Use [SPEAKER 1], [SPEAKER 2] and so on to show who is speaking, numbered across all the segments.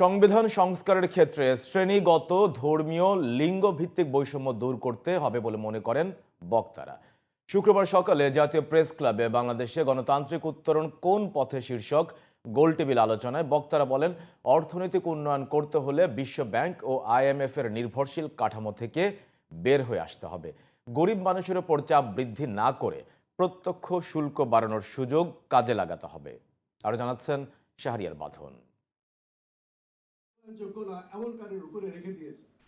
[SPEAKER 1] সংবিধান সংস্কারের ক্ষেত্রে শ্রেণীগত, ধর্মীয় লিঙ্গ ভিত্তিক বৈষম্য দূর করতে হবে বলে মনে করেন বক্তারা। শুক্রবার সকালে জাতীয় প্রেস ক্লাবে বাংলাদেশে গণতান্ত্রিক উত্তরণ কোন পথে শীর্ষক গোলটেবিল আলোচনায় বক্তারা বলেন, অর্থনৈতিক উন্নয়ন করতে হলে বিশ্ব ব্যাংক ও আইএমএফ এর নির্ভরশীল কাঠামো থেকে বের হয়ে আসতে হবে। গরিব মানুষের ওপর চাপ বৃদ্ধি না করে প্রত্যক্ষ শুল্ক বাড়ানোর সুযোগ কাজে লাগাতে হবে। আরও জানাচ্ছেন শাহরিয়ার বাঁধন।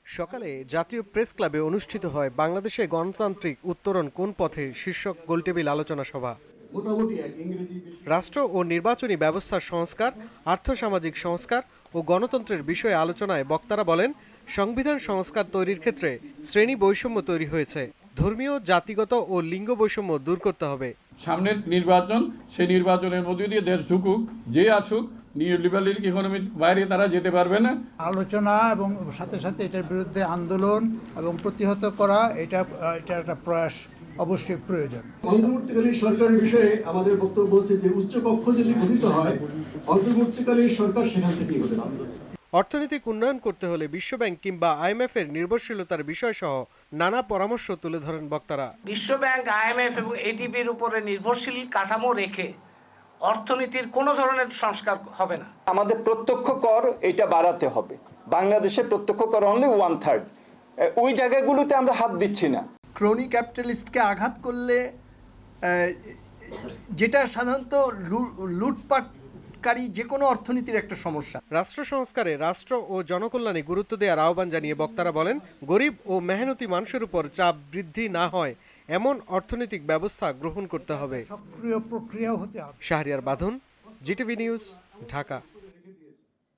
[SPEAKER 2] সকালে জাতীয় প্রেস ক্লাবে অনুষ্ঠিত হয় বাংলাদেশে গণতান্ত্রিক উত্তরণ কোন পথে শীর্ষক গোলটেবিল আলোচনা সভা।
[SPEAKER 3] মোটামুটি এক ইংরেজি বেশি
[SPEAKER 2] রাষ্ট্র ও নির্বাচনী ব্যবস্থার সংস্কার আর্থসামাজিক সংস্কার ও গণতন্ত্রের বিষয়ে আলোচনায় বক্তারা বলেন সংবিধান সংস্কার তৈরির ক্ষেত্রে শ্রেণি বৈষম্য তৈরি হয়েছে। ধর্মীয় জাতিগত ও লিঙ্গ বৈষম্য দূর করতে হবে।
[SPEAKER 4] সামনের নির্বাচন সেই নির্বাচনের মধ্যে দিয়ে দেশ ঝুঁকুক যে আসুক নিউ লিবারেল ইকোনমির বাইরে তারা যেতে পারবে না।
[SPEAKER 5] আলোচনা এবং সাথে সাথে এটার বিরুদ্ধে আন্দোলন এবং প্রতিহত করা এটা এটা একটা প্রয়াস অবশ্যই প্রয়োজন।
[SPEAKER 3] অন্তর্বর্তীকালীন সরকারের বিষয়ে আমাদের বক্তব্য হচ্ছে যে উচ্চ কক্ষ যদি গঠিত হয় অন্তর্বর্তীকালীন সরকার সেখান থেকেই হতে পারবে
[SPEAKER 2] অর্থনৈতিক উন্নয়ন করতে হলে বিশ্বব্যাংক কিংবা আইএমএফ এর নির্ভরশীলতার বিষয়সহ নানা পরামর্শ তুলে ধরেন বক্তারা।
[SPEAKER 6] বিশ্বব্যাংক আইএমএফ এবং এডিবির উপরে নির্ভরশীল কাঠামো রেখে অর্থনীতির কোনো ধরনের সংস্কার হবে না।
[SPEAKER 7] আমাদের প্রত্যক্ষ কর এটা বাড়াতে হবে। বাংলাদেশে প্রত্যক্ষ কর অনলি ওয়ান থার্ড ওই জায়গাগুলোতে আমরা হাত দিচ্ছি না।
[SPEAKER 8] ক্রনি ক্যাপিটালিস্টকে আঘাত করলে যেটা সাধারণত লু- লুটপাটকারী যে কোনো অর্থনীতির একটা সমস্যা।
[SPEAKER 2] রাষ্ট্র সংস্কারে রাষ্ট্র ও জনকল্যাণে গুরুত্ব দেওয়ার আহ্বান জানিয়ে বক্তারা বলেন গরিব ও মেহনতি মানুষের উপর চাপ বৃদ্ধি না হয়। এমন অর্থনৈতিক ব্যবস্থা গ্রহণ করতে হবে।
[SPEAKER 5] সক্রিয় প্রক্রিয়া হতে হবে।
[SPEAKER 2] শাহরিয়ার বাঁধন জিটিভি নিউজ ঢাকা।